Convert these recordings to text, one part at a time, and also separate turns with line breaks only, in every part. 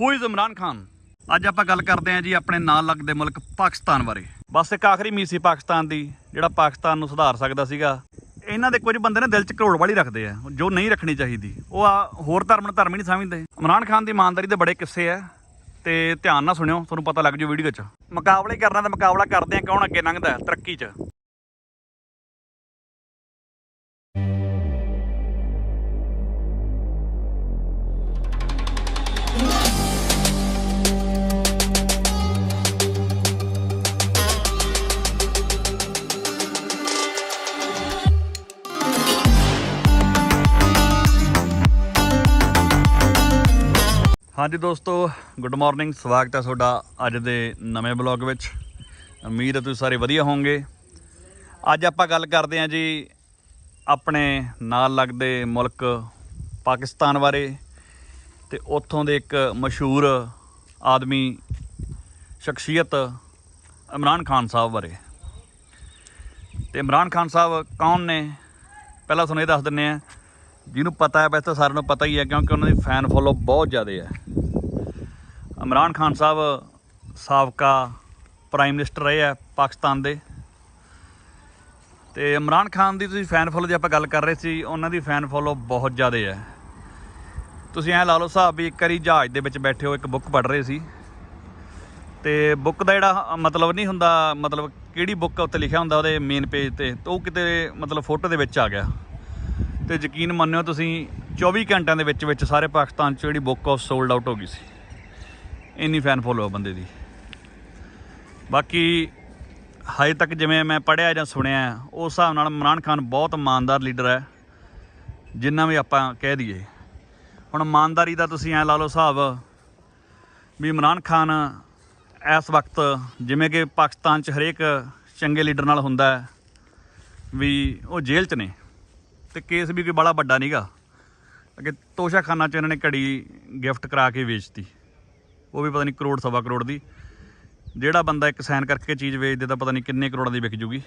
Who is Imran Khan ਅੱਜ ਆਪਾਂ ਗੱਲ ਕਰਦੇ ਹਾਂ ਜੀ ਆਪਣੇ ਨਾਲ ਲੱਗਦੇ ਮੁਲਕ ਪਾਕਿਸਤਾਨ ਬਾਰੇ। ਬਸ ਇੱਕ ਆਖਰੀ ਉਮੀਦ ਸੀ ਪਾਕਿਸਤਾਨ ਦੀ, ਜਿਹੜਾ ਪਾਕਿਸਤਾਨ ਨੂੰ ਸੁਧਾਰ ਸਕਦਾ ਸੀਗਾ। ਇਹਨਾਂ ਦੇ ਕੁਝ ਬੰਦੇ ਨੇ ਦਿਲ 'ਚ ਕਰੋੜ ਵਾਲੀ ਰੱਖਦੇ ਆ, ਜੋ ਨਹੀਂ ਰੱਖਣੀ ਚਾਹੀਦੀ। ਉਹ ਆ ਹੋਰ ਧਰਮ ਨੂੰ ਧਰਮ ਹੀ ਨਹੀਂ ਸਮਝਦੇ। ਇਮਰਾਨ ਖਾਨ ਦੀ ਇਮਾਨਦਾਰੀ ਦੇ ਬੜੇ ਕਿੱਸੇ ਆ, ਤੇ ਧਿਆਨ ਨਾਲ ਸੁਣਿਓ, ਤੁਹਾਨੂੰ ਪਤਾ ਲੱਗ ਜੂ ਵੀਡੀਓ 'ਚ। ਮੁਕਾਬਲੇ ਕਰਨਾ ਤੇ ਮੁਕਾਬਲਾ ਕਰਦੇ ਆ ਕੌਣ ਅੱਗੇ ਲੰਘਦਾ ਤਰੱਕੀ 'ਚ। ਹਾਂਜੀ ਦੋਸਤੋ ਗੁੱਡ ਮਾਰਨਿੰਗ ਸਵਾਗਤ ਹੈ ਤੁਹਾਡਾ ਅੱਜ ਦੇ ਨਵੇਂ ਬਲੌਗ ਵਿੱਚ। ਉਮੀਦ ਹੈ ਤੁਸੀਂ ਸਾਰੇ ਵਧੀਆ ਹੋਵੋਗੇ। ਅੱਜ ਆਪਾਂ ਗੱਲ ਕਰਦੇ ਹਾਂ ਜੀ ਆਪਣੇ ਨਾਲ ਲੱਗਦੇ ਮੁਲਕ ਪਾਕਿਸਤਾਨ ਬਾਰੇ ਤੇ ਉੱਥੋਂ ਦੇ ਇੱਕ ਮਸ਼ਹੂਰ ਆਦਮੀ ਸ਼ਖਸੀਅਤ ਇਮਰਾਨ ਖਾਨ ਸਾਹਿਬ ਬਾਰੇ। ਤੇ ਇਮਰਾਨ ਖਾਨ ਸਾਹਿਬ ਕੌਣ ਨੇ? ਪਹਿਲਾਂ ਤੁਹਾਨੂੰ ਇਹ ਦੱਸ ਦਿੰਨੇ ਆ ਜਿਹਨੂੰ ਪਤਾ ਹੈ, ਵੈਸੇ ਤਾਂ ਸਾਰਿਆਂ ਨੂੰ ਪਤਾ ਹੀ ਹੈ ਕਿਉਂਕਿ ਉਹਨਾਂ ਦੀ ਫੈਨ ਫੋਲੋ ਬਹੁਤ ਜ਼ਿਆਦਾ ਹੈ। ਇਮਰਾਨ ਖਾਨ ਸਾਹਿਬ, ਸਾਬਕਾ ਪ੍ਰਾਈਮ ਮਿਨਿਸਟਰ ਰਹੇ ਆ ਪਾਕਿਸਤਾਨ ਦੇ। ਤੇ ਇਮਰਾਨ ਖਾਨ ਦੀ ਤੁਸੀਂ ਫੈਨ ਫੋਲੋ ਦੀ ਆਪਾਂ ਗੱਲ ਕਰ ਰਹੇ ਸੀ, ਉਹਨਾਂ ਦੀ ਫੈਨ ਫੋਲੋ ਬਹੁਤ ਜ਼ਿਆਦਾ ਹੈ। ਤੁਸੀਂ ਐ ਲਾ ਲਓ ਹਿਸਾਬ ਵੀ ਇੱਕ ਵਾਰੀ ਜਹਾਜ਼ ਦੇ ਵਿੱਚ ਬੈਠੇ ਹੋ, ਇੱਕ ਬੁੱਕ ਪੜ੍ਹ ਰਹੇ ਸੀ। ਤੇ ਬੁੱਕ ਦਾ ਜਿਹੜਾ ਮਤਲਬ ਨਹੀਂ ਹੁੰਦਾ, ਮਤਲਬ ਕਿਹੜੀ ਬੁੱਕ ਉੱਤੇ ਲਿਖਿਆ ਹੁੰਦਾ ਉਹਦੇ ਮੇਨ ਪੇਜ ਤੇ ਤੇ ਉਹ ਕਿਤੇ ਮਤਲਬ ਫੋਟੋ ਦੇ ਵਿੱਚ ਆ ਗਿਆ। ਤੇ ਯਕੀਨ ਮੰਨਿਓ ਤੁਸੀਂ 24 ਘੰਟਿਆਂ ਦੇ ਵਿੱਚ ਵਿੱਚ ਸਾਰੇ ਪਾਕਿਸਤਾਨ 'ਚ ਜਿਹੜੀ ਬੁੱਕ ਆਫ ਸੋਲਡ ਆਊਟ ਹੋ ਗਈ ਸੀ। ਇੰਨੀ ਫੈਨ ਫੋਲੋ ਆ ਬੰਦੇ ਦੀ। ਬਾਕੀ ਹਜੇ ਤੱਕ ਜਿਵੇਂ ਮੈਂ ਪੜ੍ਹਿਆ ਜਾਂ ਸੁਣਿਆ, ਉਸ ਹਿਸਾਬ ਨਾਲ ਇਮਰਾਨ ਖਾਨ ਬਹੁਤ ਇਮਾਨਦਾਰ ਲੀਡਰ ਹੈ, ਜਿੰਨਾ ਵੀ ਆਪਾਂ ਕਹਿ ਦਈਏ। ਹੁਣ ਇਮਾਨਦਾਰੀ ਦਾ ਤੁਸੀਂ ਐ ਲਾ ਲਓ ਹਿਸਾਬ ਵੀ ਇਮਰਾਨ ਖਾਨ ਇਸ ਵਕਤ ਜਿਵੇਂ ਕਿ ਪਾਕਿਸਤਾਨ 'ਚ ਹਰੇਕ ਚੰਗੇ ਲੀਡਰ ਨਾਲ ਹੁੰਦਾ ਵੀ ਉਹ ਜੇਲ੍ਹ 'ਚ ਨੇ। ਤੇ ਕੇਸ ਵੀ ਕੋਈ ਬੜਾ ਵੱਡਾ ਨਹੀਂਗਾ ਅੱਗੇ ਤੋਸ਼ਾਖਾਨਾ 'ਚ ਇਹਨਾਂ ਨੇ ਘੜੀ ਗਿਫਟ ਕਰਾ ਕੇ ਵੇਚਤੀ। ਉਹ ਵੀ ਪਤਾ ਨਹੀਂ ਕਰੋੜ, ਸਵਾ ਕਰੋੜ ਦੀ। ਜਿਹੜਾ ਬੰਦਾ ਇੱਕ ਸਾਈਨ ਕਰਕੇ ਚੀਜ਼ ਵੇਚਦੇ ਤਾਂ ਪਤਾ ਨਹੀਂ ਕਿੰਨੇ ਕਰੋੜਾਂ ਦੀ ਵਿਕ ਜੂਗੀ।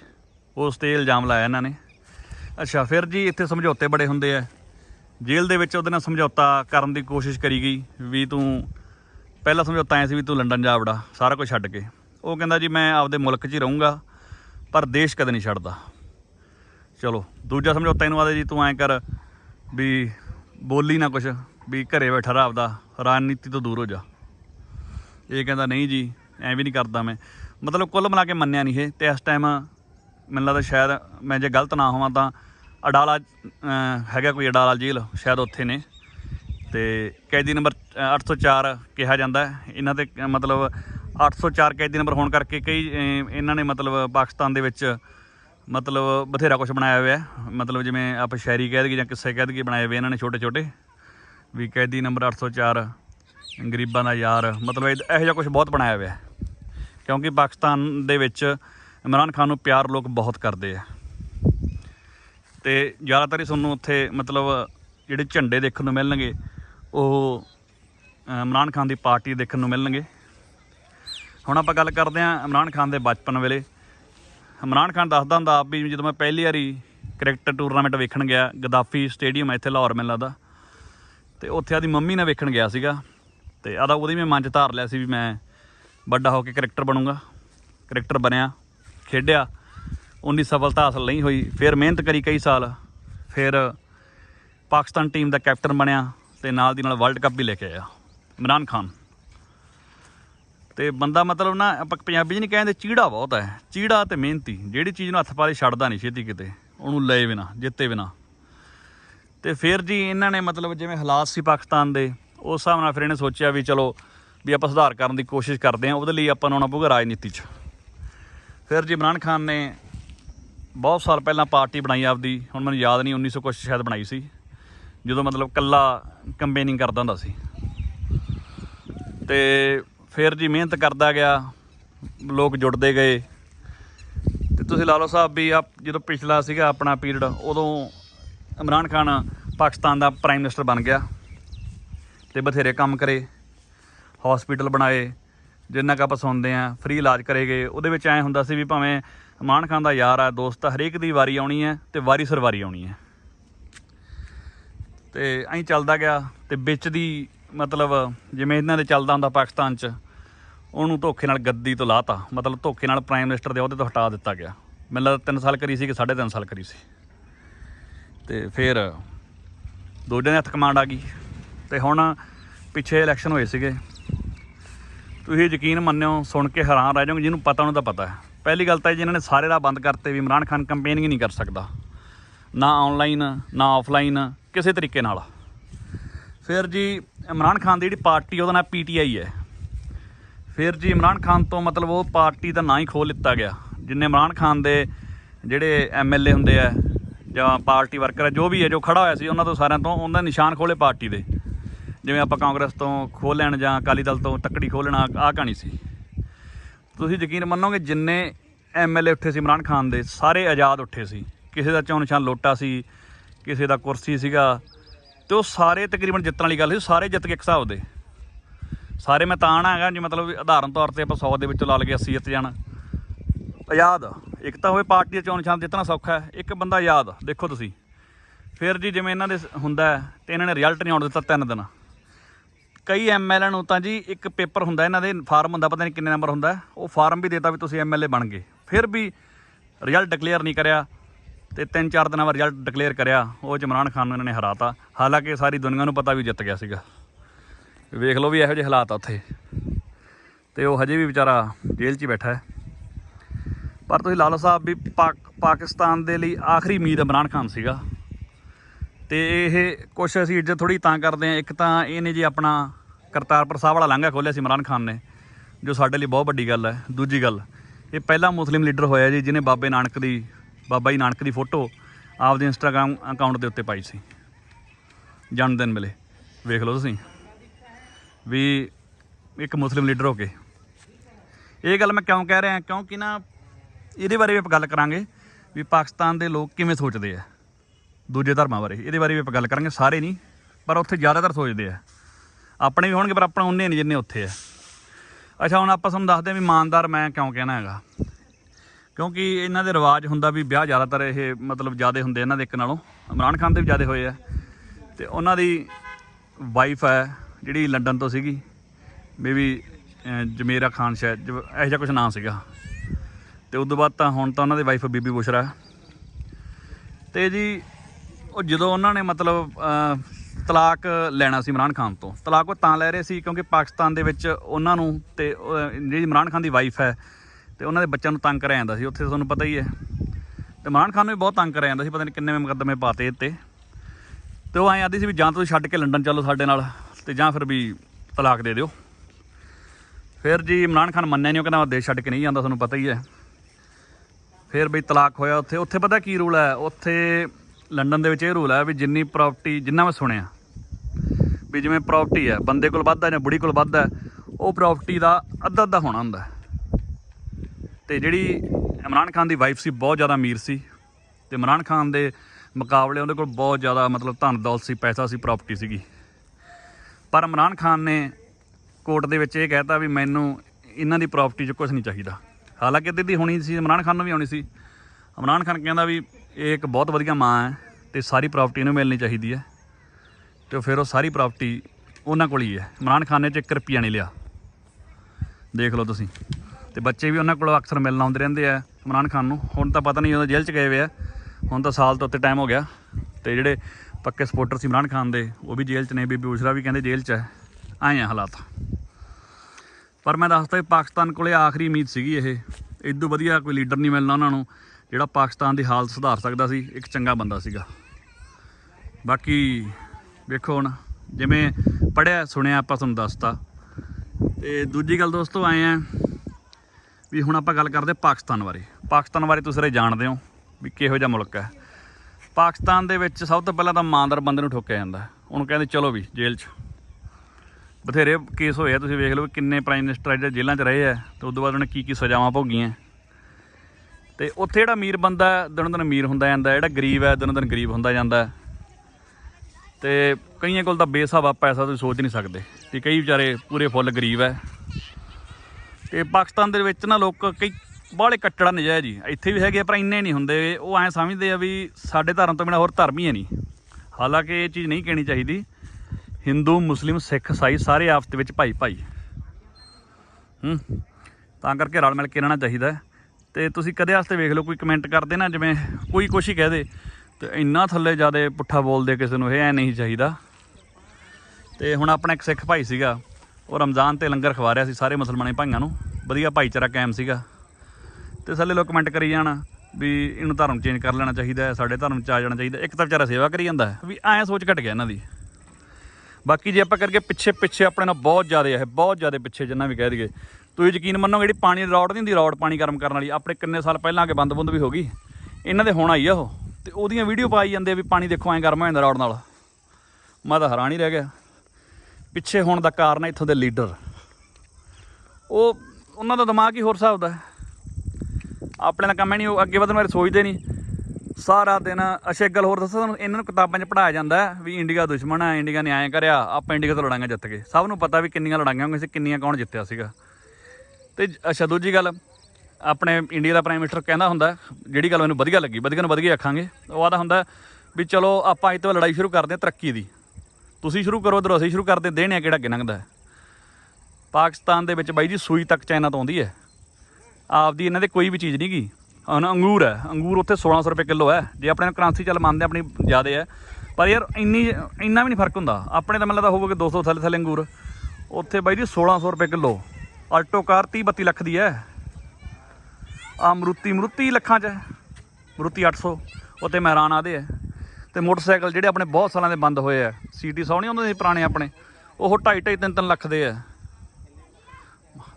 ਉਸ ਤੇ ਇਲਜ਼ਾਮ ਲਾਇਆ ਇਹਨਾਂ ਨੇ। ਅੱਛਾ, ਫਿਰ ਜੀ ਇੱਥੇ ਸਮਝੌਤੇ ਬੜੇ ਹੁੰਦੇ ਆ। ਜੇਲ੍ਹ ਦੇ ਵਿੱਚ ਉਹਦੇ ਨਾਲ ਸਮਝੌਤਾ ਕਰਨ ਦੀ ਕੋਸ਼ਿਸ਼ ਕਰੀ ਗਈ ਵੀ ਤੂੰ ਪਹਿਲਾ ਸਮਝੌਤਾ ਐ ਸੀ ਵੀ ਤੂੰ ਲੰਡਨ ਜਾ ਵੜਾ, ਸਾਰਾ ਕੁਝ ਛੱਡ ਕੇ। ਉਹ ਕਹਿੰਦਾ ਜੀ ਮੈਂ ਆਪਦੇ ਮੁਲਕ 'ਚ ਹੀ ਰਹੂੰਗਾ, ਪਰ ਦੇਸ਼ ਕਦੇ ਨਹੀਂ ਛੱਡਦਾ। ਚਲੋ ਦੂਜਾ ਸਮਝੌਤਾ ਇਹਨੂੰ ਆਦਾ ਜੀ ਤੂੰ ਐਂ ਕਰ ਵੀ ਬੋਲੀ ਨਾ ਕੁਛ ਵੀ ਘਰੇ ਬੈਠਾ ਰਹਾ ਆਪਦਾ ਰਾਜਨੀਤੀ ਤੋਂ ਦੂਰ ਹੋ ਜਾ। ਇਹ ਕਹਿੰਦਾ ਨਹੀਂ ਜੀ ਐਂ ਵੀ ਨਹੀਂ ਕਰਦਾ ਮੈਂ। ਮਤਲਬ ਕੁੱਲ ਮਿਲਾ ਕੇ ਮੰਨਿਆ ਨਹੀਂ ਇਹ ਤੇ ਇਸ ਟਾਈਮ ਮੈਨੂੰ ਲੱਗਦਾ ਸ਼ਾਇਦ ਮੈਂ ਜੇ ਗਲਤ ਨਾ ਹੋਵਾਂ ਤਾਂ ਅਡਾਲਾ ਹੈਗਾ ਕੋਈ ਅਡਾਲਾ ਜੇਲ੍ਹ ਸ਼ਾਇਦ ਉੱਥੇ ਨੇ। ਤੇ ਕੈਦੀ ਨੰਬਰ ਅ, 804 ਕਿਹਾ ਜਾਂਦਾ ਹੈ। ਇਹਨਾਂ ਤੇ ਅ, ਮਤਲਬ 804 ਕੈਦੀ ਨੰਬਰ ਹੋਣ ਕਰਕੇ ਕਈ ਇਹਨਾਂ ਨੇ ਮਤਲਬ ਪਾਕਿਸਤਾਨ ਦੇ ਵਿੱਚ ਮਤਲਬ ਬਥੇਰਾ ਕੁਝ ਬਣਾਇਆ ਹੋਇਆ ਮਤਲਬ ਜਿਵੇਂ ਆਪਾਂ ਸ਼ਾਇਰੀ ਕਹਿ ਦਈਏ ਜਾਂ ਕਿੱਸੇ ਕਹਿ ਦਈਏ ਬਣਾਏ ਹੋਏ ਇਹਨਾਂ ਨੇ ਛੋਟੇ ਛੋਟੇ। ਵੀ ਕੈਦੀ ਨੰਬਰ 804 ਗਰੀਬਾਂ ਦਾ ਯਾਰ, ਮਤਲਬ ਇਹੋ ਜਿਹਾ ਕੁਝ ਬਹੁਤ ਬਣਾਇਆ ਹੋਇਆ ਕਿਉਂਕਿ ਪਾਕਿਸਤਾਨ ਦੇ ਵਿੱਚ ਇਮਰਾਨ ਖਾਨ ਨੂੰ ਪਿਆਰ ਲੋਕ ਬਹੁਤ ਕਰਦੇ ਆ। ਤੇ ਜ਼ਿਆਦਾਤਰ ਹੀ ਤੁਹਾਨੂੰ ਉੱਥੇ ਮਤਲਬ ਜਿਹੜੇ ਝੰਡੇ ਦੇਖਣ ਨੂੰ ਮਿਲਣਗੇ, ਉਹ ਇਮਰਾਨ ਖਾਨ ਦੀ ਪਾਰਟੀ ਦੇਖਣ ਨੂੰ ਮਿਲਣਗੇ। ਹੁਣ ਆਪਾਂ ਗੱਲ ਕਰਦੇ ਹਾਂ ਇਮਰਾਨ ਖਾਨ ਦੇ ਬਚਪਨ ਵੇਲੇ। ਇਮਰਾਨ ਖਾਨ ਦੱਸਦਾ ਹੁੰਦਾ ਆਪ ਵੀ ਜਦੋਂ ਮੈਂ ਪਹਿਲੀ ਵਾਰੀ ਕ੍ਰਿਕਟ ਟੂਰਨਾਮੈਂਟ ਵੇਖਣ ਗਿਆ, ਗਦਾਫੀ ਸਟੇਡੀਅਮ ਹੈ ਇੱਥੇ ਲਾਹੌਰ ਮੈਨੂੰ ਲੱਗਦਾ, ਤੇ ਉੱਥੇ ਆਦੀ ਮੰਮੀ ਨਾਲ ਵੇਖਣ ਗਿਆ ਸੀਗਾ, ਤੇ ਆਦਾ ਉਹਦੀ ਮੈਂ ਮਨ 'ਚ ਧਾਰ ਲਿਆ ਸੀ ਵੀ ਮੈਂ ਵੱਡਾ ਹੋ ਕੇ ਕ੍ਰਿਕਟਰ ਬਣੂੰਗਾ, ਕ੍ਰਿਕਟਰ ਬਣਿਆ, ਖੇਡਿਆ, ਉਨੀ ਸਫਲਤਾ ਹਾਸਲ ਨਹੀਂ ਹੋਈ, ਫਿਰ ਮਿਹਨਤ ਕਰੀ ਕਈ ਸਾਲ, ਫਿਰ ਪਾਕਿਸਤਾਨ ਟੀਮ ਦਾ ਕੈਪਟਨ ਬਣਿਆ, ਤੇ ਨਾਲ ਦੀ ਨਾਲ ਵਰਲਡ ਕੱਪ ਵੀ ਲੈ ਕੇ ਆਇਆ, ਇਮਰਾਨ ਖਾਨ। ਤੇ ਬੰਦਾ ਮਤਲਬ ਨਾ, ਆਪਾਂ ਪੰਜਾਬੀ 'ਚ ਨਹੀਂ ਕਹਿੰਦੇ, ਚੀੜਾ ਬਹੁਤ ਹੈ। ਚੀੜਾ ਤੇ ਮਿਹਨਤੀ, ਜਿਹੜੀ ਚੀਜ਼ ਨੂੰ ਹੱਥ ਪਾ ਕੇ ਛੱਡਦਾ ਨਹੀਂ ਛੇਤੀ ਕਿਤੇ, ਉਹਨੂੰ ਲਏ ਬਿਨਾ, ਜਿੱਤੇ ਬਿਨਾ। ਤੇ ਫਿਰ ਜੀ ਇਹਨਾਂ ਨੇ ਮਤਲਬ ਜਿਵੇਂ ਹਾਲਾਤ ਸੀ ਪਾਕਿਸਤਾਨ ਦੇ, ਉਸ ਹਿਸਾਬ ਨਾਲ ਫਿਰ ਇਹਨੇ ਸੋਚਿਆ ਵੀ ਚਲੋ ਵੀ ਆਪਾਂ ਸੁਧਾਰ ਕਰਨ ਦੀ ਕੋਸ਼ਿਸ਼ ਕਰਦੇ ਹਾਂ, ਉਹਦੇ ਲਈ ਆਪਾਂ ਨੂੰ ਆਉਣਾ ਪਊਗਾ ਰਾਜਨੀਤੀ 'ਚ। ਫਿਰ ਜੀ ਇਮਰਾਨ ਖਾਨ ਨੇ ਬਹੁਤ ਸਾਲ ਪਹਿਲਾਂ ਪਾਰਟੀ ਬਣਾਈ ਆਪਦੀ, ਹੁਣ ਮੈਨੂੰ ਯਾਦ ਨਹੀਂ 1900 ਕੁਛ ਸ਼ਾਇਦ ਬਣਾਈ ਸੀ, ਜਦੋਂ ਮਤਲਬ ਕੱਲਾ ਕੰਪੇਨਿੰਗ ਕਰਦਾ ਹੁੰਦਾ ਸੀ। ਤੇ ਫਿਰ ਜੀ ਮਿਹਨਤ ਕਰਦਾ ਗਿਆ, ਲੋਕ ਜੁੜਦੇ ਗਏ। ਤੇ ਤੁਸੀਂ ਲਾ ਲਓ ਸਾਹਿਬ ਵੀ ਆ ਜਦੋਂ ਪਿਛਲਾ ਸੀਗਾ ਆਪਣਾ ਪੀਰੀਅਡ, ਉਦੋਂ ਇਮਰਾਨ ਖਾਨ ਪਾਕਿਸਤਾਨ ਦਾ ਪ੍ਰਾਈਮ ਮਿਨਿਸਟਰ ਬਣ ਗਿਆ। ਤੇ ਬਥੇਰੇ ਕੰਮ ਕਰੇ ਹਸਪੀਟਲ ਬਣਾਏ, ਜਿੰਨਾ ਕੁ ਆਪਾਂ ਸੁਣਦੇ ਆ ਫ੍ਰੀ ਇਲਾਜ ਕਰੇ ਗਏ। ਉਹਦੇ ਵਿੱਚ ਐ ਹੁੰਦਾ ਸੀ ਵੀ ਭਾਵੇਂ ਇਮਰਾਨ ਖਾਨ ਦਾ ਯਾਰ ਆ, ਦੋਸਤ ਆ, ਹਰੇਕ ਦੀ ਵਾਰੀ ਆਉਣੀ ਹੈ ਤੇ ਵਾਰੀ ਸਿਰ ਵਾਰੀ ਆਉਣੀ ਹੈ। ਤੇ ਐਂ ਚੱਲਦਾ ਗਿਆ ਤੇ ਵਿੱਚ ਦੀ ਮਤਲਬ ਜਿਵੇਂ ਇਹਨਾਂ ਦੇ ਚੱਲਦਾ ਹੁੰਦਾ ਪਾਕਿਸਤਾਨ 'ਚ, ਉਹਨੂੰ ਧੋਖੇ ਨਾਲ ਗੱਦੀ ਤੋਂ ਲਾਤਾ। ਮਤਲਬ ਧੋਖੇ ਨਾਲ ਪ੍ਰਾਈਮ ਮਿਨਿਸਟਰ ਦੇ ਅਹੁਦੇ ਤੋਂ ਹਟਾ ਦਿੱਤਾ ਗਿਆ। ਮੈਨੂੰ ਲੱਗਦਾ 3 ਸਾਲ ਕਰੀ ਸੀ ਕਿ 3.5 ਸਾਲ ਕਰੀ ਸੀ। ਤੇ ਫਿਰ ਦੂਜੇ ਦੇ ਹੱਥ ਕਮਾਂਡ ਆ ਗਈ। ਤੇ ਹੁਣ ਪਿੱਛੇ ਇਲੈਕਸ਼ਨ ਹੋਏ ਸੀਗੇ। ਤੁਸੀਂ ਯਕੀਨ ਮੰਨਿਓ, ਸੁਣ ਕੇ ਹੈਰਾਨ ਰਹਿ ਜਾਓਗੇ, ਜਿਹਨੂੰ ਪਤਾ ਉਹਨੂੰ ਤਾਂ ਪਤਾ ਹੈ। ਪਹਿਲੀ ਗੱਲ ਤਾਂ ਇਹ ਜੀ ਇਹਨਾਂ ਨੇ ਸਾਰੇ ਰਾਹ ਬੰਦ ਕਰਤੇ ਵੀ ਇਮਰਾਨ ਖਾਨ ਕੰਪੇਨ ਹੀ ਨਹੀਂ ਕਰ ਸਕਦਾ। ਨਾ ਆਨਲਾਈਨ ਨਾ ਆਫਲਾਈਨ ਕਿਸੇ ਤਰੀਕੇ ਨਾਲ। ਫਿਰ ਜੀ ਇਮਰਾਨ ਖਾਨ ਦੀ ਜਿਹੜੀ ਪਾਰਟੀ, ਉਹਦਾ ਨਾਮ ਪੀਟੀਆਈ ਹੈ। ਫਿਰ ਜੀ ਇਮਰਾਨ ਖਾਨ ਤੋਂ ਮਤਲਬ ਉਹ ਪਾਰਟੀ ਦਾ ਨਾਂ ਹੀ ਖੋਲ ਲਿੱਤਾ ਗਿਆ। ਜਿੰਨੇ ਇਮਰਾਨ ਖਾਨ ਦੇ ਜਿਹੜੇ ਐਮਐਲਏ ਹੁੰਦੇ ਆ ਜਾਂ ਪਾਰਟੀ ਵਰਕਰ ਹੈ ਜੋ ਵੀ ਹੈ, ਜੋ ਖੜਾ ਹੋਇਆ ਸੀ, ਉਹਨਾਂ ਤੋਂ ਸਾਰਿਆਂ ਤੋਂ ਉਹਨਾਂ ਦੇ ਨਿਸ਼ਾਨ ਖੋਲੇ ਪਾਰਟੀ ਦੇ। ਜਿਵੇਂ ਆਪਾਂ ਕਾਂਗਰਸ ਤੋਂ ਖੋਲ ਲੈਣ ਜਾਂ ਅਕਾਲੀ ਦਲ ਤੋਂ ਤੱਕੜੀ ਖੋਲਣਾ ਆਹ ਕਹਾਣੀ ਸੀ। ਤੁਸੀਂ ਯਕੀਨ ਮੰਨੋਗੇ, ਜਿੰਨੇ ਐਮਐਲਏ ਉੱਠੇ ਸੀ ਇਮਰਾਨ ਖਾਨ ਦੇ, ਸਾਰੇ ਆਜ਼ਾਦ ਉੱਠੇ ਸੀ। ਕਿਸੇ ਦਾ ਚੋਣ ਨਿਸ਼ਾਨ ਲੋਟਾ ਸੀ, ਕਿਸੇ ਦਾ ਕੁਰਸੀ ਸੀਗਾ ਤੇ ਉਹ ਸਾਰੇ ਤਕਰੀਬਨ ਜਿੱਤਣ ਵਾਲੀ ਗੱਲ ਸੀ ਸਾਰੇ ਜਿੱਤ ਕੇ ਇੱਕ ਹਿਸਾਬ ਦੇ। ਸਾਰੇ ਮੈਂ ਤਾਂ ਹੈਗਾ ਜੇ ਮਤਲਬ ਉਦਾਹਰਨ ਤੌਰ ਤੇ ਆਪਾਂ 100 ਦੇ ਵਿੱਚੋਂ ਲਾ ਲਗੇ 80 ਜਿੱਤ ਜਾਣ। ਆਜ਼ਾਦ ਇੱਕ ਤਾਂ ਹੋਵੇ ਪਾਰਟੀ ਦਾ ਚੋਣ ਨਿਸ਼ਾਨ ਜਿੱਤਣਾ ਸੌਖਾ ਹੈ ਇੱਕ ਬੰਦਾ ਆਜ਼ਾਦ ਦੇਖੋ ਤੁਸੀਂ। ਫਿਰ ਜੀ ਜਿਵੇਂ ਇਹਨਾਂ ਦੇ ਹੁੰਦਾ ਹੈ, ਤੇ ਇਹਨਾਂ ਨੇ ਰਿਜ਼ਲਟ ਨਹੀਂ ਆਉਣ ਦਿੱਤਾ ਤਿੰਨ ਦਿਨ। ਕਈ ਐਮਐਲਏ ਨੂੰ ਤਾਂ ਜੀ ਇੱਕ ਪੇਪਰ ਹੁੰਦਾ ਇਹਨਾਂ ਦੇ ਫਾਰਮ ਹੁੰਦਾ ਪਤਾ ਨਹੀਂ ਕਿੰਨੇ ਨੰਬਰ ਹੁੰਦਾ ਉਹ ਫਾਰਮ ਵੀ ਦੇਤਾ ਵੀ ਤੁਸੀਂ ਐਮਐਲਏ ਬਣ ਗਏ। ਫਿਰ ਵੀ ਰਿਜ਼ਲਟ ਡਿਕਲੇਅਰ ਨਹੀਂ ਕਰਿਆ ਤੇ ਤਿੰਨ ਚਾਰ ਦਿਨਾਂ ਬਾਅਦ ਰਿਜ਼ਲਟ ਡਿਕਲੇਅਰ ਕਰਿਆ, ਉਹ 'ਚ ਇਮਰਾਨ ਖਾਨ ਨੂੰ ਇਹਨਾਂ ਨੇ ਹਰਾਤਾ। ਹਾਲਾਂਕਿ ਸਾਰੀ ਦੁਨੀਆ ਨੂੰ ਪਤਾ ਵੀ ਜਿੱਤ ਗਿਆ ਸੀਗਾ। ਵੇਖ ਲਓ ਵੀ ਇਹੋ ਜਿਹੇ ਹਾਲਾਤ ਆ ਉੱਥੇ। ਤੇ ਉਹ ਹਜੇ ਵੀ ਵਿਚਾਰਾ ਜੇਲ੍ਹ 'ਚ ਹੀ ਬੈਠਾ ਹੈ। ਪਰ ਤੁਸੀਂ ਲਾਲੋ ਸਾਹਿਬ ਵੀ ਪਾਕ- ਪਾਕਿਸਤਾਨ ਦੇ ਲਈ ਆਖਰੀ ਉਮੀਦ ਇਮਰਾਨ ਖਾਨ ਸੀਗਾ। ਤੇ ਇਹ ਕੁਛ ਅਸੀਂ ਇੱਜ਼ਤ ਥੋੜੀ ਤਾਂ ਕਰਦੇ ਆ ਇੱਕ ਤਾਂ ਇਹਨੇ ਜੀ ਆਪਣਾ ਕਰਤਾਰਪੁਰ ਸਾਹਿਬ ਵਾਲਾ ਲਾਂਘਾ ਖੋਲ੍ਹਿਆ ਸੀ ਇਮਰਾਨ ਖਾਨ ਨੇ, ਜੋ ਸਾਡੇ ਲਈ ਬਹੁਤ ਵੱਡੀ ਗੱਲ ਹੈ। ਦੂਜੀ ਗੱਲ, ਇਹ ਪਹਿਲਾ ਮੁਸਲਿਮ ਲੀਡਰ ਹੋਇਆ ਜੀ, ਜਿਹਨੇ ਬਾਬੇ ਨਾਨਕ ਦੀ ਬਾਬਾ ਜੀ ਨਾਨਕ ਦੀ ਫੋਟੋ ਆਪਦੇ ਇੰਸਟਾਗ੍ਰam ਅਕਾਊਂਟ ਦੇ ਉੱਤੇ ਪਾਈ ਸੀ। ਜਨਮ ਦਿਨ ਮਿਲੇ ਵੇਖ ਲਓ ਤੁਸੀਂ। ਵੀ ਇੱਕ ਮੁਸਲਿਮ ਲੀਡਰ ਹੋ ਕੇ। ਇਹ ਗੱਲ ਮੈਂ ਕਿਉਂ ਕਹਿ ਰਿਹਾ? ਕਿਉਂਕਿ ਨਾ ਇਹਦੇ ਬਾਰੇ ਵੀ ਆਪਾਂ ਗੱਲ ਕਰਾਂਗੇ ਵੀ ਪਾਕਿਸਤਾਨ ਦੇ ਲੋਕ ਕਿਵੇਂ ਸੋਚਦੇ ਆ। ਦੂਜੇ ਧਰਮਾਂ ਬਾਰੇ। ਇਹਦੇ ਬਾਰੇ ਵੀ ਆਪਾਂ ਗੱਲ ਕਰਾਂਗੇ। ਸਾਰੇ ਨਹੀਂ, ਪਰ ਉੱਥੇ ਜ਼ਿਆਦਾਤਰ ਸੋਚਦੇ ਆ। ਆਪਣੇ ਵੀ ਹੋਣਗੇ, ਪਰ ਆਪਣਾ ਉਹਨੇ ਨਹੀਂ ਜਿੰਨੇ ਉੱਥੇ ਆ। ਅੱਛਾ, ਹੁਣ ਆਪਾਂ ਤੁਹਾਨੂੰ ਦੱਸਦੇ ਹਾਂ ਵੀ ਇਮਾਨਦਾਰ ਮੈਂ ਕਿਉਂ ਕਹਿਣਾ ਹੈਗਾ। ਕਿਉਂਕਿ ਇਹਨਾਂ ਦੇ ਰਿਵਾਜ ਹੁੰਦਾ ਵੀ ਵਿਆਹ ਜ਼ਿਆਦਾਤਰ ਇਹ ਮਤਲਬ ਜ਼ਿਆਦੇ ਹੁੰਦੇ ਇਹਨਾਂ ਦੇ ਇੱਕ ਨਾਲੋਂ। ਇਮਰਾਨ ਖਾਨ ਦੇ ਵੀ ਜ਼ਿਆਦੇ ਹੋਏ ਆ। ਤੇ ਉਹਨਾਂ ਦੀ ਵਾਈਫ ਹੈ, ਜਿਹੜੀ ਲੰਡਨ ਤੋਂ ਸੀਗੀ। ਮੇਬੀ ਜਮੀਰਾ ਖਾਨ ਸ਼ਾਇਦ ਜੋ- ਇਹੋ ਜਿਹਾ ਕੁਝ ਨਾਮ ਸੀਗਾ। ਤੇ ਉਸ ਤੋਂ ਬਾਅਦ ਤਾਂ ਹੁਣ ਤਾਂ ਉਹਨਾਂ ਦੀ ਵਾਈਫ ਬੀਬੀ ਬੁਸ਼ਰਾ ਹੈ। ਤੇ ਜੀ, ਉਹ ਜਦੋਂ ਉਹਨਾਂ ਨੇ ਮਤਲਬ ਤਲਾਕ ਲੈਣਾ ਸੀ ਇਮਰਾਨ ਖਾਨ ਤੋਂ, ਤਲਾਕ ਉਹ ਤਾਂ ਲੈ ਰਹੇ ਸੀ ਕਿਉਂਕਿ ਪਾਕਿਸਤਾਨ ਦੇ ਵਿੱਚ ਉਹਨਾਂ ਨੂੰ ਤੇ ਜਿਹੜੀ ਇਮਰਾਨ ਖਾਨ ਦੀ ਵਾਈਫ ਹੈ ਤੇ ਉਹਨਾਂ ਦੇ ਬੱਚਿਆਂ ਨੂੰ ਤੰਗ ਕਰਿਆ ਜਾਂਦਾ ਸੀ, ਉੱਥੇ ਤੁਹਾਨੂੰ ਪਤਾ ਹੀ ਹੈ। ਤੇ ਇਮਰਾਨ ਖਾਨ ਨੂੰ ਵੀ ਬਹੁਤ ਤੰਗ ਕਰਿਆ ਜਾਂਦਾ ਸੀ, ਪਤਾ ਨਹੀਂ ਕਿੰਨੇ ਮੁਕੱਦਮੇ ਪਾਤੇ ਇੱਥੇ। ਤੇ ਉਹ ਐਂ ਆਦੀ ਸੀ ਵੀ ਜਾਂ ਤੁਸੀਂ ਛੱਡ ਕੇ ਲੰਡਨ ਚੱਲੋ ਸਾਡੇ ਨਾਲ, ਤੇ ਜਾਂ ਫਿਰ ਵੀ ਤਲਾਕ ਦੇ ਦਿਓ। ਫਿਰ ਜੀ ਇਮਰਾਨ ਖਾਨ ਮੰਨਿਆ ਨਹੀਂ, ਉਹ ਕਹਿੰਦਾ ਮੈਂ ਦੇਸ਼ ਛੱਡ ਕੇ ਨਹੀਂ ਜਾਂਦਾ, ਤੁਹਾਨੂੰ ਪਤਾ ਹੀ ਹੈ। ਫਿਰ ਬਈ ਤਲਾਕ ਹੋਇਆ ਉੱਥੇ। ਉੱਥੇ ਪਤਾ ਕੀ ਰੂਲ ਹੈ? ਉੱਥੇ ਲੰਡਨ ਦੇ ਵਿੱਚ ਇਹ ਰੂਲ ਹੈ ਵੀ ਜਿੰਨੀ ਪ੍ਰਾਪਰਟੀ ਜਿੰਨਾ ਮੈਂ ਸੁਣਿਆ, ਵੀ ਜਿਵੇਂ ਪ੍ਰਾਪਰਟੀ ਹੈ, ਬੰਦੇ ਕੋਲ ਵੱਧ ਹੈ ਜਾਂ ਬੁੜੀ ਕੋਲ ਵੱਧ ਹੈ, ਉਹ ਪ੍ਰਾਪਰਟੀ ਦਾ ਅੱਧਾ ਅੱਧਾ ਹੋਣਾ ਹੁੰਦਾ ਤੇ ਜਿਹੜੀ ਇਮਰਾਨ ਖਾਨ ਦੀ ਵਾਈਫ ਸੀ, ਬਹੁਤ ਜ਼ਿਆਦਾ ਅਮੀਰ ਸੀ ਤੇ ਇਮਰਾਨ ਖਾਨ ਦੇ ਮੁਕਾਬਲੇ ਉਹਦੇ ਕੋਲ ਬਹੁਤ ਜ਼ਿਆਦਾ ਮਤਲਬ ਧਨ ਦੌਲਤ ਸੀ, ਪੈਸਾ ਸੀ ਪ੍ਰਾਪਰਟੀ ਸੀਗੀ। ਪਰ ਇਮਰਾਨ ਖਾਨ ਨੇ ਕੋਰਟ ਦੇ ਵਿੱਚ ਇਹ ਕਹਿਤਾ ਵੀ ਮੈਨੂੰ ਇਹਨਾਂ ਦੀ ਪ੍ਰਾਪਰਟੀ 'ਚ ਕੁਝ ਨਹੀਂ ਚਾਹੀਦਾ। ਹਾਲਾਂਕਿ ਅੱਧੀ ਦੀ ਹੋਣੀ ਸੀ, ਇਮਰਾਨ ਖਾਨ ਨੂੰ ਵੀ ਆਉਣੀ ਸੀ। ਇਮਰਾਨ ਖਾਨ ਕਹਿੰਦਾ ਵੀ ਇਹ ਇੱਕ ਬਹੁਤ ਵਧੀਆ ਮਾਂ ਹੈ ਤੇ ਸਾਰੀ ਪ੍ਰਾਪਰਟੀ ਇਹਨੂੰ ਮਿਲਣੀ ਚਾਹੀਦੀ ਹੈ ਤੇ ਫਿਰ ਉਹ ਸਾਰੀ ਪ੍ਰਾਪਰਟੀ ਉਹਨਾਂ ਕੋਲ ਹੀ ਹੈ। ਇਮਰਾਨ ਖਾਨ ਨੇ ਚ 1 ਰੁਪਿਆ ਨਹੀਂ ਲਿਆ। ਦੇਖ ਲਓ ਤੁਸੀਂ। ਤੇ ਬੱਚੇ ਵੀ ਉਹਨਾਂ ਕੋਲ ਅਕਸਰ ਮਿਲਣ ਆਉਂਦੇ ਰਹਿੰਦੇ ਆ ਇਮਰਾਨ ਖਾਨ ਨੂੰ। ਹੁਣ ਤਾਂ ਪਤਾ ਨਹੀਂ ਉਹ ਜੇਲ੍ਹ 'ਚ ਗਏ ਹੋਏ ਆ। ਹੁਣ ਤਾਂ ਸਾਲ ਤੋਂ ਉੱਤੇ ਟਾਈਮ ਹੋ ਗਿਆ। ਤੇ ਜਿਹੜੇ ਪੱਕੇ ਸਪੋਰਟਰ ਸੀ ਇਮਰਾਨ ਖਾਨ ਦੇ, ਉਹ ਵੀ ਜੇਲ੍ਹ 'ਚ ਨੇ। ਬੀਬੀ ਉਸ਼ਰਾ ਵੀ ਕਹਿੰਦੇ ਜੇਲ੍ਹ 'ਚ ਹੈ। ਆਏ ਆ ਹਾਲਾਤ। ਪਰ ਮੈਂ ਦੱਸਦਾ ਪਾਕਿਸਤਾਨ ਕੋਲੇ ਆਖਰੀ ਉਮੀਦ ਸੀਗੀ ਇਹ। ਇਦੋਂ ਵਧੀਆ ਕੋਈ ਲੀਡਰ ਨਹੀਂ ਮਿਲਣਾ ਉਹਨਾਂ ਨੂੰ, ਜਿਹੜਾ ਪਾਕਿਸਤਾਨ ਦੀ ਹਾਲਤ ਸੁਧਾਰ ਸਕਦਾ ਸੀ, ਇੱਕ ਚੰਗਾ ਬੰਦਾ ਸੀਗਾ। ਬਾਕੀ ਵੇਖੋ ਹੁਣ, ਜਿਵੇਂ ਪੜਿਆ ਸੁਣਿਆ ਆਪਾਂ ਤੁਹਾਨੂੰ ਦੱਸਤਾ। ਤੇ ਦੂਜੀ ਗੱਲ ਦੋਸਤੋ, ਆਏ ਆ ਵੀ ਹੁਣ ਆਪਾਂ ਗੱਲ ਕਰਦੇ ਪਾਕਿਸਤਾਨ ਬਾਰੇ। ਪਾਕਿਸਤਾਨ ਬਾਰੇ ਤੁਸੀਂ ਸਾਰੇ ਜਾਣਦੇ ਹੋ ਵੀ ਕਿਹੋ ਜਿਹਾ ਮੁਲਕ ਹੈ। ਪਾਕਿਸਤਾਨ ਦੇ ਵਿੱਚ ਸਭ ਤੋਂ ਪਹਿਲਾਂ ਤਾਂ ਇਮਾਨਦਾਰ ਬੰਦੇ ਨੂੰ ਠੋਕਿਆ ਜਾਂਦਾ ਉਹਨੂੰ ਕਹਿੰਦੇ ਚਲੋ ਵੀ ਜੇਲ੍ਹ 'ਚ। ਬਥੇਰੇ ਕੇਸ ਹੋਏ ਆ ਤੁਸੀਂ ਵੇਖ ਲਓ ਵੀ ਕਿੰਨੇ ਪ੍ਰਾਈਮ ਮਿਨਿਸਟਰ ਜਿਹੜੇ ਜੇਲ੍ਹਾਂ 'ਚ ਰਹੇ ਆ ਤੇ ਉਸ ਤੋਂ ਬਾਅਦ ਉਹਨੇ ਕੀ ਕੀ ਸਜ਼ਾਵਾਂ ਭੋਗੀਆਂ। ਤੇ ਉੱਥੇ ਜਿਹੜਾ ਅਮੀਰ ਬੰਦਾ ਹੈ, ਦਿਨੋਂ ਦਿਨ ਅਮੀਰ ਹੁੰਦਾ ਜਾਂਦਾ ਜਿਹੜਾ ਗਰੀਬ ਹੈ ਦਿਨੋਂ ਦਿਨ ਗਰੀਬ ਹੁੰਦਾ ਜਾਂਦਾ ਹੈ। ਤੇ ਕਈਆਂ ਕੋਲ ਤਾਂ ਬੇਸਹਾਵਾ ਪੈਸਾ ਤੁਸੀਂ ਸੋਚ ਨਹੀਂ ਸਕਦੇ। ਤੇ ਕਈ ਵਿਚਾਰੇ ਪੂਰੇ ਫੁੱਲ ਗਰੀਬ ਹੈ। ਤੇ ਪਾਕਿਸਤਾਨ ਦੇ ਵਿੱਚ ਨਾ ਲੋਕ ਕਈ ਬਾਹਲੇ ਕੱਟੜਾ ਨਜਾਇਜ਼ ਜੀ। ਇੱਥੇ ਵੀ ਹੈਗੇ ਆ, ਪਰ ਇੰਨੇ ਨਹੀਂ ਹੁੰਦੇ। ਉਹ ਐਂ ਸਮਝਦੇ ਆ ਵੀ ਸਾਡੇ ਧਰਮ ਤੋਂ ਬਿਨਾਂ ਹੋਰ ਧਰਮ ਹੀ ਹੈ ਨਹੀਂ। ਹਾਲਾਂਕਿ ਇਹ ਚੀਜ਼ ਨਹੀਂ ਕਹਿਣੀ ਚਾਹੀਦੀ। ਹਿੰਦੂ ਮੁਸਲਿਮ ਸਿੱਖ ਈਸਾਈ ਸਾਰੇ ਆਪਸ ਦੇ ਵਿੱਚ ਭਾਈ ਭਾਈ। ਹੂੰ। ਤਾਂ ਕਰਕੇ ਰਲ ਮਿਲ ਕੇ ਰਹਿਣਾ ਚਾਹੀਦਾ ਹੈ। ਤੇ ਤੁਸੀਂ ਕਦੇ ਵਾਸਤੇ ਵੇਖ ਲਓ ਕੋਈ ਕਮੈਂਟ ਕਰਦੇ ਨਾ ਜਿਵੇਂ ਕੋਈ ਕੁਛ ਹੀ ਕਹਿ ਦੇ ਤੇ ਇੰਨਾ ਥੱਲੇ ਜਿਆਦੇ ਪੁੱਠਾ ਬੋਲਦੇ ਕਿਸੇ ਨੂੰ ਇਹ ਐ ਨਹੀਂ ਚਾਹੀਦਾ। ਤੇ ਹੁਣ ਆਪਣਾ ਇੱਕ ਸਿੱਖ ਭਾਈ ਸੀਗਾ ਉਹ ਰਮਜ਼ਾਨ ਤੇ ਲੰਗਰ ਖਵਾ ਰਿਹਾ ਸੀ ਸਾਰੇ ਮੁਸਲਮਾਨੀ ਭਾਈਆਂ ਨੂੰ। ਵਧੀਆ ਭਾਈਚਾਰਾ ਕਾਇਮ ਸੀਗਾ। ਤੇ ਸਾਰੇ ਲੋਕ ਕਮੈਂਟ ਕਰੀ ਜਾਣ ਵੀ ਇਹਨੂੰ ਧਰਮ ਚੇਂਜ ਕਰ ਲੈਣਾ ਚਾਹੀਦਾ ਹੈ ਸਾਡੇ ਧਰਮ ਚ ਆ ਜਾਣਾ ਚਾਹੀਦਾ ਇੱਕ ਤਾਂ ਵਿਚਾਰਾ ਸੇਵਾ ਕਰੀ ਜਾਂਦਾ ਹੈ, ਵੀ ਐਂ ਸੋਚ ਘਟ ਗਿਆ ਇਹਨਾਂ ਦੀ। ਬਾਕੀ ਜੇ ਆਪਾਂ ਕਰਕੇ ਪਿੱਛੇ ਪਿੱਛੇ ਆਪਣੇ ਨਾਲ ਬਹੁਤ ਜ਼ਿਆਦਾ ਹੈ ਬਹੁਤ ਜ਼ਿਆਦਾ ਪਿੱਛੇ ਜਿੰਨਾ ਵੀ ਕਹਿ ਦਈਏ। ਤੁਸੀਂ ਯਕੀਨ ਮੰਨੋਗੇ ਜਿਹੜੀ ਪਾਣੀ ਦੀ ਰੌਡ ਨਹੀਂ ਹੁੰਦੀ ਰੌਡ ਪਾਣੀ ਗਰਮ ਕਰਨ ਵਾਲੀ ਆਪਣੇ ਕਿੰਨੇ ਸਾਲ ਪਹਿਲਾਂ ਕਿ ਬੰਦ-ਬੁੰਦ ਵੀ ਹੋ ਗਈ। ਇਹਨਾਂ ਦੇ ਹੁਣ ਆਈ ਆ ਉਹ। ਤੇ ਉਹਦੀਆਂ ਵੀਡੀਓ ਪਾਈ ਜਾਂਦੇ ਵੀ ਪਾਣੀ ਦੇਖੋ ਐਂ ਗਰਮ ਹੋ ਜਾਂਦਾ ਰੌਡ ਨਾਲ। ਮੈਂ ਤਾਂ ਹੈਰਾਨ ਹੀ ਰਹਿ ਗਿਆ। ਪਿੱਛੇ ਹੋਣ ਦਾ ਕਾਰਨ ਹੈ ਇੱਥੋਂ ਦੇ ਲੀਡਰ। ਉਹ, ਉਹਨਾਂ ਦਾ ਦਿਮਾਗ ਹੀ ਹੋਰ ਹਿਸਾਬ ਦਾ ਆਪਣੇ ਦਾ ਕੰਮ ਹੀ ਨਹੀਂ, ਉਹ ਅੱਗੇ ਵਧਣ ਬਾਰੇ ਸੋਚਦੇ ਨਹੀਂ। ਸਾਰਾ ਦਿਨ ਅੱਛਾ, ਇੱਕ ਗੱਲ ਹੋਰ ਦੱਸਾਂ ਤੁਹਾਨੂੰ, ਇਹਨਾਂ ਨੂੰ ਕਿਤਾਬਾਂ 'ਚ ਪੜਾਇਆ ਜਾਂਦਾ ਵੀ ਇੰਡੀਆ ਦੁਸ਼ਮਣ ਹੈ, ਇੰਡੀਆ ਨੇ ਐਂ ਕਰਿਆ, ਆਪਾਂ ਇੰਡੀਆ ਤੋਂ ਲੜਾਈਆਂ ਜਿੱਤ ਕੇ। ਸਭ ਨੂੰ ਪਤਾ ਵੀ ਕਿੰਨੀਆਂ ਲੜਾਈਆਂ ਹੋਈਆਂ ਸੀ, ਕਿੰਨੀਆਂ ਕੌਣ ਜਿੱਤਿਆ ਸੀਗਾ। ਤੇ ਅੱਛਾ, ਦੂਜੀ ਗੱਲ, ਆਪਣੇ ਇੰਡੀਆ ਦਾ ਪ੍ਰਾਈਮ ਮਿਨਿਸਟਰ ਕਹਿੰਦਾ ਹੁੰਦਾ, ਜਿਹੜੀ ਗੱਲ ਮੈਨੂੰ ਵਧੀਆ ਲੱਗੀ, ਵਧੀਆ ਨੂੰ ਵਧੀਆ ਆਖਾਂਗੇ। ਉਹ ਆਦਾ ਹੁੰਦਾ ਵੀ ਚਲੋ ਆਪਾਂ ਅੱਜ ਤੋਂ ਲੜਾਈ ਸ਼ੁਰੂ ਕਰਦੇ ਹਾਂ ਤਰੱਕੀ ਦੀ। ਤੁਸੀਂ ਸ਼ੁਰੂ ਕਰੋ ਉਧਰੋਂ ਅਸੀਂ ਸ਼ੁਰੂ ਕਰਦੇ ਹਾਂ, ਆ ਕਿਹੜਾ ਅੱਗੇ ਲੰਘਦਾ ਪਾਕਿਸਤਾਨ ਦੇ ਵਿੱਚ ਬਾਈ ਜੀ ਸੂਈ ਤੱਕ ਚਾਈਨਾ ਤੋਂ ਆਉਂਦੀ ਹੈ। ਆਪਦੀ ਇਹਨਾਂ ਦੇ ਕੋਈ ਵੀ ਚੀਜ਼ ਨਹੀਂ ਗੀ ਹੁਣ ਅੰਗੂਰ ਹੈ। ਅੰਗੂਰ ਉੱਥੇ 1600 ਰੁਪਏ ਕਿਲੋ ਹੈ। ਜੇ ਆਪਣੇ ਨਾਲ ਕਰੰਸੀ ਚੱਲ ਮੰਨਦੇ ਆਪਣੀ ਜ਼ਿਆਦੇ ਹੈ। ਪਰ ਯਾਰ ਇੰਨੀ ਇੰਨਾ ਵੀ ਨਹੀਂ ਫ਼ਰਕ ਹੁੰਦਾ। ਆਪਣੇ ਤਾਂ ਮੈਨੂੰ ਲੱਗਦਾ ਹੋਊਗਾ ਕਿ 200 ਥੱਲੇ ਥੱਲੇ ਅੰਗੂਰ। ਉੱਥੇ ਬਾਈ ਜੀ 1600 ਰੁਪਏ ਕਿਲੋ। ਆਲਟੋ ਕਾਰ 30 32 ਲੱਖ ਦੀ ਹੈ। ਆ ਮਰੂਤੀ ਮਰੂਤੀ ਲੱਖਾਂ ਚ ਹੈ। ਮਰੂਤੀ 800 ਉੱਤੇ ਮਹਿਰਾਨ ਆਦੇ ਹੈ। ਤੇ ਮੋਟਰਸਾਈਕਲ ਜਿਹੜੇ ਆਪਣੇ ਬਹੁਤ ਸਾਲਾਂ ਦੇ ਬੰਦ ਹੋਏ ਆ। ਸੀਟੀ ਸੌ ਨਹੀਂ ਹੁੰਦੇ ਸੀ ਪੁਰਾਣੇ ਆਪਣੇ? ਉਹ 2.5 2.5 3 3 ਲੱਖ ਦੇ ਆ।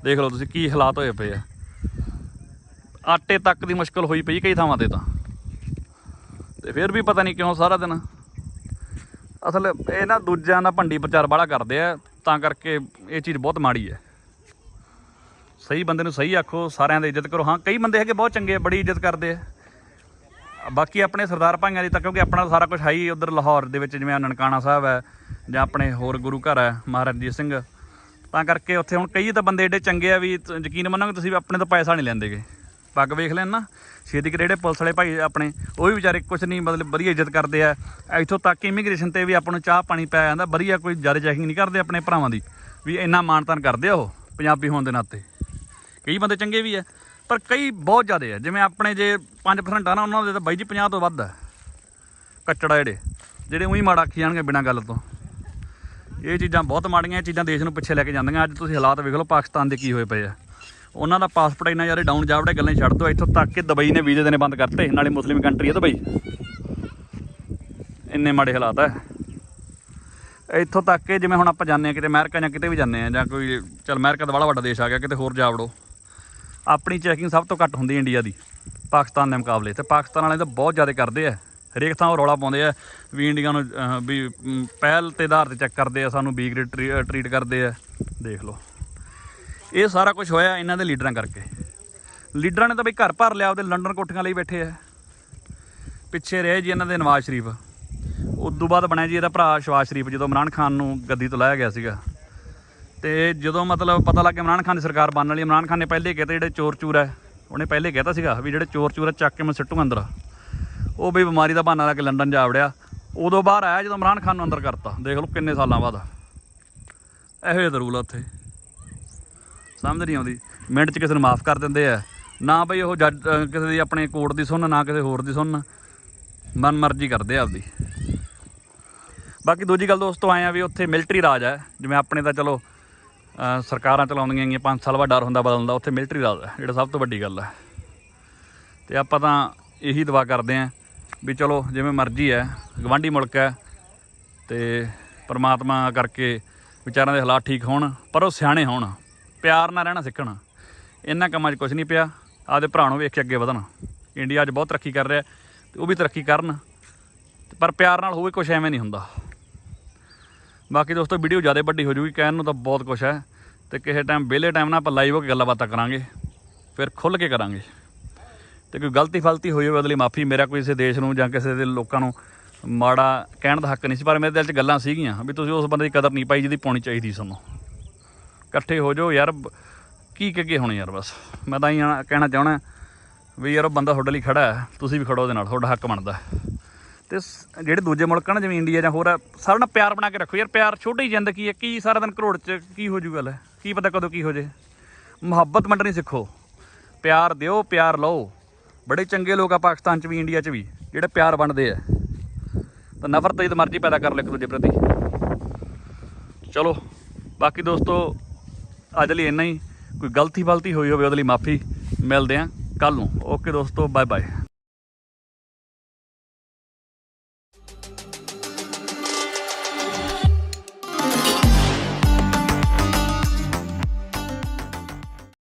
ਦੇਖ ਲਓ ਤੁਸੀਂ ਕੀ ਹਾਲਾਤ ਹੋਏ ਪਏ ਆ। ਆਟੇ ਤੱਕ ਦੀ ਮੁਸ਼ਕਲ ਹੋਈ ਪਈ ਕਈ ਥਾਵਾਂ ਤੇ ਤਾਂ। ਤੇ ਫਿਰ ਵੀ ਪਤਾ ਨਹੀਂ ਕਿਉਂ ਸਾਰਾ ਦਿਨ। ਅਸਲ ਇਹ ਨਾ ਦੂਜਿਆਂ ਦਾ ਭੰਡੀ ਪ੍ਰਚਾਰ ਬਾਲਾ ਕਰਦੇ ਆ, ਤਾਂ ਕਰਕੇ ਇਹ ਚੀਜ਼ ਬਹੁਤ ਮਾੜੀ ਹੈ ਸਹੀ ਬੰਦੇ ਨੂੰ ਸਹੀ ਆਖੋ, ਸਾਰਿਆਂ ਦੀ ਇੱਜ਼ਤ ਕਰੋ। ਹਾਂ, ਕਈ ਬੰਦੇ ਹੈਗੇ ਬਹੁਤ ਚੰਗੇ ਬੜੀ ਇੱਜ਼ਤ ਕਰਦੇ ਆ। ਬਾਕੀ ਆਪਣੇ ਸਰਦਾਰ ਭਾਈਆਂ ਦੀ ਤਾਂ ਕਿਉਂਕਿ ਆਪਣਾ ਸਾਰਾ ਕੁਝ ਹੈ ਹੀ ਉਧਰ ਲਾਹੌਰ ਦੇ ਵਿੱਚ, ਜਿਵੇਂ ਨਨਕਾਣਾ ਸਾਹਿਬ ਹੈ ਜਾਂ ਆਪਣੇ ਹੋਰ ਗੁਰੂ ਘਰ ਹੈ, ਮਹਾਰਾਜਾ ਰਣਜੀਤ ਸਿੰਘ। ਤਾਂ ਕਰਕੇ ਉੱਥੇ ਹੁਣ ਕਈ ਤਾਂ ਬੰਦੇ ਏਡੇ ਚੰਗੇ ਆ ਵੀ ਯਕੀਨ ਮੰਨੋਗੇ ਤੁਸੀਂ ਵੀ ਆਪਣੇ ਤੋਂ ਪੈਸਾ ਨਹੀਂ ਲੈਂਦੇਗੇ ਪੱਗ ਵੇਖ ਲੈਣ ਨਾ, ਛੇਤੀ ਕਿ ਜਿਹੜੇ ਪੁਲਿਸ ਵਾਲੇ ਭਾਈ ਆਪਣੇ, ਉਹ ਵੀ ਵਿਚਾਰੇ ਕੁਝ ਨਹੀਂ, ਮਤਲਬ ਵਧੀਆ ਇੱਜ਼ਤ ਕਰਦੇ ਆ। ਇੱਥੋਂ ਤੱਕ ਇਮੀਗ੍ਰੇਸ਼ਨ ਤੇ ਵੀ ਆਪਾਂ ਨੂੰ ਚਾਹ ਪਾਣੀ ਪੈ ਜਾਂਦਾ, ਵਧੀਆ ਕੋਈ ਜ਼ਿਆਦਾ ਚੈਕਿੰਗ ਨਹੀਂ ਕਰਦੇ ਆਪਣੇ ਭਰਾਵਾਂ ਦੀ, ਵੀ ਇੰਨਾ ਮਾਣਤਾਨ ਕਰਦੇ ਆ ਉਹ, ਪੰਜਾਬੀ ਹੋਣ ਦੇ ਨਾਤੇ। ਕਈ ਬੰਦੇ ਚੰਗੇ ਵੀ ਆ। ਪਰ ਕਈ ਬਹੁਤ ਜ਼ਿਆਦੇ ਆ। ਜਿਵੇਂ ਆਪਣੇ ਜੇ 5% ਆ ਨਾ, ਉਹਨਾਂ ਦੇ ਤਾਂ ਬਾਈ ਜੀ 50 ਤੋਂ ਵੱਧ ਆ। ਕੱਚੜਾ ਜਿਹੜੇ ਜਿਹੜੇ ਉਹੀ ਮਾੜਾ ਆਖੀ ਜਾਣਗੇ ਬਿਨਾਂ ਗੱਲ ਤੋਂ। ਇਹ ਚੀਜ਼ਾਂ ਬਹੁਤ ਮਾੜੀਆਂ, ਇਹ ਚੀਜ਼ਾਂ ਦੇਸ਼ ਨੂੰ ਪਿੱਛੇ ਲੈ ਕੇ ਜਾਂਦੀਆਂ। ਅੱਜ ਤੁਸੀਂ ਹਾਲਾਤ ਵੇਖ ਲਓ, ਪਾਕਿਸਤਾਨ ਦੇ ਕੀ ਹੋਏ ਪਏ ਆ। ਉਹਨਾਂ ਦਾ ਪਾਸਪੋਰਟ ਇੰਨਾ ਯਾਰੇ ਡਾਊਨ ਜਾਵੜੇ ਗੱਲਾਂ ਹੀ ਛੱਡ ਦੋ ਇੱਥੋਂ ਤੱਕ ਕਿ ਦੁਬਈ ਨੇ ਵੀਜ਼ੇ ਦੇਣੇ ਬੰਦ ਕਰਤੇ, ਨਾਲੇ ਮੁਸਲਿਮ ਕੰਟਰੀ ਹੈ ਦੁਬਈ। ਇੰਨੇ ਮਾੜੇ ਹਾਲਾਤ ਆ। ਇੱਥੋਂ ਤੱਕ ਕਿ ਜਿਵੇਂ ਹੁਣ ਆਪਾਂ ਜਾਂਦੇ ਆ, ਕਿਤੇ ਅਮਰੀਕਾ ਜਾਂ ਕਿਤੇ ਵੀ ਜਾਂਦੇ ਆ, ਜਾਂ ਕੋਈ, ਚਲ ਅਮਰੀਕਾ ਦਾ ਬੜਾ ਵੱਡਾ ਦੇਸ਼ ਆ ਗਿਆ, ਕਿਤੇ ਹੋਰ ਜਾ ਵੜੋ। ਆਪਣੀ ਚੈਕਿੰਗ ਸਭ ਤੋਂ ਘੱਟ ਹੁੰਦੀ ਇੰਡੀਆ ਦੀ, ਪਾਕਿਸਤਾਨ ਦੇ ਮੁਕਾਬਲੇ। ਤੇ ਪਾਕਿਸਤਾਨ ਵਾਲੇ ਤਾਂ ਬਹੁਤ ਜ਼ਿਆਦਾ ਕਰਦੇ ਆ। ਹਰੇਕ ਥਾਂ ਉਹ ਰੌਲਾ ਪਾਉਂਦੇ ਆ ਵੀ ਇੰਡੀਆ ਨੂੰ ਵੀ ਪਹਿਲ ਤੇ ਆਧਾਰ ਤੇ ਚੈੱਕ ਕਰਦੇ ਆ, ਸਾਨੂੰ ਬੀ ਗ੍ਰੇਡ ਟਰੀਟ ਕਰਦੇ ਆ। ਦੇਖ ਲਓ। ਇਹ ਸਾਰਾ ਕੁਝ ਹੋਇਆ ਇਹਨਾਂ ਦੇ ਲੀਡਰਾਂ ਕਰਕੇ। ਲੀਡਰਾਂ ਨੇ ਤਾਂ ਬਈ ਘਰ ਭਰ ਲਿਆ ਉਹਦੇ ਲੰਡਨ ਕੋਠੀਆਂ ਲਈ ਬੈਠੇ ਆ। ਪਿੱਛੇ ਰਹੇ ਜੀ ਇਹਨਾਂ ਦੇ ਨਵਾਜ਼ ਸ਼ਰੀਫ। ਉਦੋਂ ਬਾਅਦ ਬਣਿਆ ਜੀ ਇਹਦਾ ਭਰਾ ਸ਼ਵਾਜ਼ ਸ਼ਰੀਫ, ਜਦੋਂ ਇਮਰਾਨ ਖਾਨ ਨੂੰ ਗੱਦੀ ਤੋਂ ਲਾਇਆ ਗਿਆ ਸੀਗਾ। ਤੇ ਜਦੋਂ ਮਤਲਬ ਪਤਾ ਲੱਗ ਗਿਆ ਇਮਰਾਨ ਖਾਨ ਦੀ ਸਰਕਾਰ ਬਣਨ ਵਾਲੀ, ਇਮਰਾਨ ਖਾਨ ਨੇ ਪਹਿਲੇ ਕਿਹਾ ਜਿਹੜੇ ਚੋਰ ਚੂਰ ਹੈ ਉਹਨੇ ਪਹਿਲੇ ਕਹਿਤਾ ਸੀਗਾ ਵੀ ਜਿਹੜੇ ਚੋਰ ਚੂਰ ਹੈ ਚੱਕ ਕੇ ਮੈਂ ਸਿੱਟੂ ਅੰਦਰ। ਉਹ ਬਈ ਬਿਮਾਰੀ ਦਾ ਬਹਾਨਾ ਲਾ ਕੇ ਲੰਡਨ ਜਾ ਵੜਿਆ। ਉਦੋਂ ਬਾਹਰ ਆਇਆ ਜਦੋਂ ਇਮਰਾਨ ਖਾਨ ਨੂੰ ਅੰਦਰ ਕਰਤਾ। ਦੇਖ ਲਓ ਕਿੰਨੇ ਸਾਲਾਂ ਬਾਅਦ। ਇਹੋ ਜਿਹਾ ਤਾਂ ਰੂਲ ਆ ਉੱਥੇ। ਸਮਝ ਨਹੀਂ ਆਉਂਦੀ। ਮਿੰਟ 'ਚ ਕਿਸੇ ਨੂੰ ਮਾਫ ਕਰ ਦਿੰਦੇ ਆ। ਨਾ ਬਈ ਉਹ ਜੱਜ ਕਿਸੇ ਦੀ ਆਪਣੇ ਕੋਰਟ ਦੀ ਸੁਣਨ, ਨਾ ਕਿਸੇ ਹੋਰ ਦੀ ਸੁਣਨ। ਮਨ ਮਰਜ਼ੀ ਕਰਦੇ ਆ ਆਪਦੀ। ਬਾਕੀ ਦੂਜੀ ਗੱਲ ਦੋਸਤੋ, ਆਏ ਆ ਵੀ ਉੱਥੇ ਮਿਲਟਰੀ ਰਾਜ ਹੈ ਜਿਵੇਂ ਆਪਣੇ ਤਾਂ ਚਲੋ ਸਰਕਾਰਾਂ ਚਲਾਉਂਦੀਆਂ ਗਈਆਂ 5 ਸਾਲ ਬਾਅਦ ਡਰ ਹੁੰਦਾ ਬਦਲਣ ਦਾ, ਉੱਥੇ ਮਿਲਟਰੀ ਰਾਜ ਹੈ ਜਿਹੜਾ ਸਭ ਤੋਂ ਵੱਡੀ ਗੱਲ ਹੈ। ਤੇ ਆਪਾਂ ਤਾਂ ਇਹੀ ਦੁਆ ਕਰਦੇ ਆਂ ਵੀ ਚਲੋ, ਜਿਵੇਂ ਮਰਜ਼ੀ ਹੈ ਗਵਾਂਢੀ ਮੁਲਕ ਹੈ ਤੇ ਪਰਮਾਤਮਾ ਕਰਕੇ ਵਿਚਾਰਾਂ ਦੇ ਹਾਲਾਤ ਠੀਕ ਹੋਣ, ਪਰ ਉਹ ਸਿਆਣੇ ਹੋਣ, ਪਿਆਰ ਨਾਲ ਰਹਿਣਾ ਸਿੱਖਣ। ਇਹਨਾਂ ਕੰਮਾਂ 'ਚ ਕੁਝ ਨਹੀਂ ਪਿਆ, ਆਪਦੇ ਭਰਾ ਨੂੰ ਵੇਖ ਕੇ ਅੱਗੇ ਵਧਣ। ਇੰਡੀਆ 'ਚ ਬਹੁਤ ਤਰੱਕੀ ਕਰ ਰਿਹਾ, ਤੇ ਉਹ ਵੀ ਤਰੱਕੀ ਕਰਨ ਤੇ ਪਰ ਪਿਆਰ ਨਾਲ ਹੋਵੇ ਕੁਝ ਐਵੇਂ ਨਹੀਂ ਹੁੰਦਾ। ਬਾਕੀ ਦੋਸਤੋ ਵੀਡੀਓ ਜ਼ਿਆਦਾ ਵੱਡੀ ਹੋ ਜੂਗੀ, ਕਹਿਣ ਨੂੰ ਤਾਂ ਬਹੁਤ ਕੁਝ ਹੈ। ਤੇ ਕਿਸੇ ਟਾਈਮ ਵਿਹਲੇ ਟਾਈਮ ਨਾਲ ਆਪਾਂ ਲਾਈਵ ਹੋ ਕੇ ਗੱਲਾਂ ਬਾਤਾਂ ਕਰਾਂਗੇ। ਫਿਰ ਖੁੱਲ ਕੇ ਕਰਾਂਗੇ। ਤੇ ਕੋਈ ਗਲਤੀ ਫਲਤੀ ਹੋਈ ਹੋਵੇ, ਉਹਦੇ ਲਈ ਮਾਫੀ, ਮੇਰਾ ਕੋਈ ਕਿਸੇ ਦੇਸ਼ ਨੂੰ ਜਾਂ ਕਿਸੇ ਦੇ ਲੋਕਾਂ ਨੂੰ ਮਾੜਾ ਕਹਿਣ ਦਾ ਹੱਕ ਨਹੀਂ ਸੀ, ਪਰ ਮੇਰੇ ਦਿਲ 'ਚ ਗੱਲਾਂ ਸੀਗੀਆਂ ਵੀ ਤੁਸੀਂ ਉਸ ਬੰਦੇ ਦੀ ਕਦਰ ਨਹੀਂ ਪਾਈ ਜਿਹਦੀ ਪਾਉਣੀ ਚਾਹੀਦੀ ਸਾਨੂੰ। ਇਕੱਠੇ ਹੋ ਜਾਓ ਯਾਰ, ਕੀ ਕੱਗੇ ਹੁਣ ਯਾਰ ਬਸ। ਮੈਂ ਤਾਂ ਇਹ ਕਹਿਣਾ ਚਾਹਣਾ ਵੀ ਯਾਰ ਉਹ ਬੰਦਾ ਤੁਹਾਡੇ ਲਈ ਖੜਾ ਹੈ, ਤੁਸੀਂ ਵੀ ਖੜੋ ਉਹਦੇ ਨਾਲ, ਤੁਹਾਡਾ ਹੱਕ ਬਣਦਾ ਤੇ ਜਿਹੜੇ ਦੂਜੇ ਮੁਲਕ ਹਨ ਜਿਵੇਂ ਇੰਡੀਆ ਜਾਂ ਹੋਰ ਆ, ਸਾਰਿਆਂ ਨਾਲ ਪਿਆਰ ਬਣਾ ਕੇ ਰੱਖੋ ਯਾਰ ਪਿਆਰ ਛੋਟੀ ਜ਼ਿੰਦਗੀ ਹੈ ਕੀ ਸਾਰਾ ਦਿਨ ਕਰੋੜ ਚ ਕੀ ਹੋ ਜੂ ਗੱਲ? ਕੀ ਪਤਾ ਕਦੋਂ ਕੀ ਹੋ ਜੇ। ਮੁਹੱਬਤ ਮੰਡਣੀ ਸਿੱਖੋ। ਪਿਆਰ ਦਿਓ ਪਿਆਰ ਲਓ। ਬੜੇ ਚੰਗੇ ਲੋਕ ਆ ਪਾਕਿਸਤਾਨ ਚ ਵੀ ਇੰਡੀਆ ਚ ਵੀ ਜਿਹੜੇ ਪਿਆਰ ਵੰਡਦੇ ਆ। ਤਾਂ ਨਫ਼ਰਤ ਜਦ ਮਰਜ਼ੀ ਪੈਦਾ ਕਰ ਲਓ ਇੱਕ ਦੂਜੇ ਪ੍ਰਤੀ। ਚਲੋ ਬਾਕੀ ਦੋਸਤੋ ਅੱਜ ਲਈ ਇੰਨਾ ਹੀ। ਕੋਈ ਗਲਤੀ ਬਲਤੀ ਹੋਈ ਹੋਵੇ ਉਹਦੇ ਲਈ ਮਾਫੀ ਮਿਲਦੇ ਆ। ਕੱਲ ਨੂੰ। ਓਕੇ ਦੋਸਤੋ ਬਾਏ ਬਾਏ